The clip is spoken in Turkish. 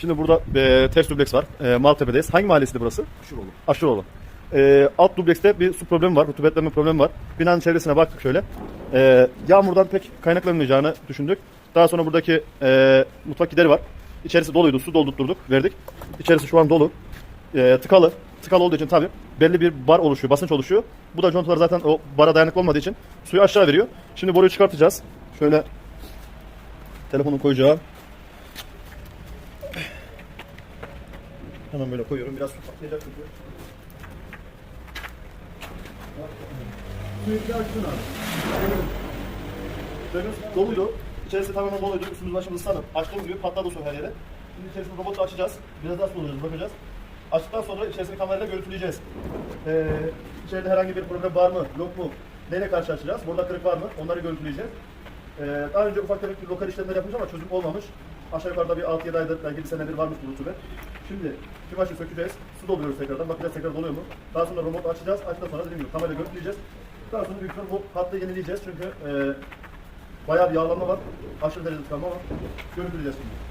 Şimdi burada e, ters dubleks var. E, Maltepe'deyiz. Hangi mahallesiydi burası? Aşıroğlu. Aşıroğlu. E, alt dublekste bir su problemi var. Rutubetlenme problemi var. Binanın çevresine baktık şöyle. E, yağmurdan pek kaynaklanmayacağını düşündük. Daha sonra buradaki e, mutfak gideri var. İçerisi doluydu. Su doldurtturduk. Verdik. İçerisi şu an dolu. E, tıkalı. Tıkalı olduğu için tabii belli bir bar oluşuyor. Basınç oluşuyor. Bu da contalar zaten o bara dayanıklı olmadığı için suyu aşağı veriyor. Şimdi boruyu çıkartacağız. Şöyle telefonu koyacağım. Hemen böyle koyuyorum. Biraz su patlayacak. Suyu bir açtın abi. Suyumuz doluydu. İçerisi tamamen doluydu. Üstümüz başımız ıslanıp açtığımız gibi patladı su her yere. Şimdi içerisini robotla açacağız. Biraz daha su olacağız, bakacağız. Açtıktan sonra içerisini kamerayla görüntüleyeceğiz. Ee, içeride herhangi bir problem var mı, yok mu? Neyle karşılaşacağız? Burada kırık var mı? Onları görüntüleyeceğiz. Ee, daha önce ufak tefek bir lokal işlemler yapmış ama çözüm olmamış. Aşağı yukarıda bir 6-7 aydır belki bir senedir varmış bu rutubet. Şimdi kümaşı sökeceğiz. Su dolduruyoruz tekrardan. Bakacağız tekrar doluyor mu? Daha sonra robot açacağız. Açtıktan sonra dediğim gibi kamerayla görüntüleyeceğiz. Daha sonra büyük bu hattı yenileyeceğiz. Çünkü e, bayağı bir yağlanma var. Aşırı derecede tıkanma var. Görüntüleyeceğiz şimdi.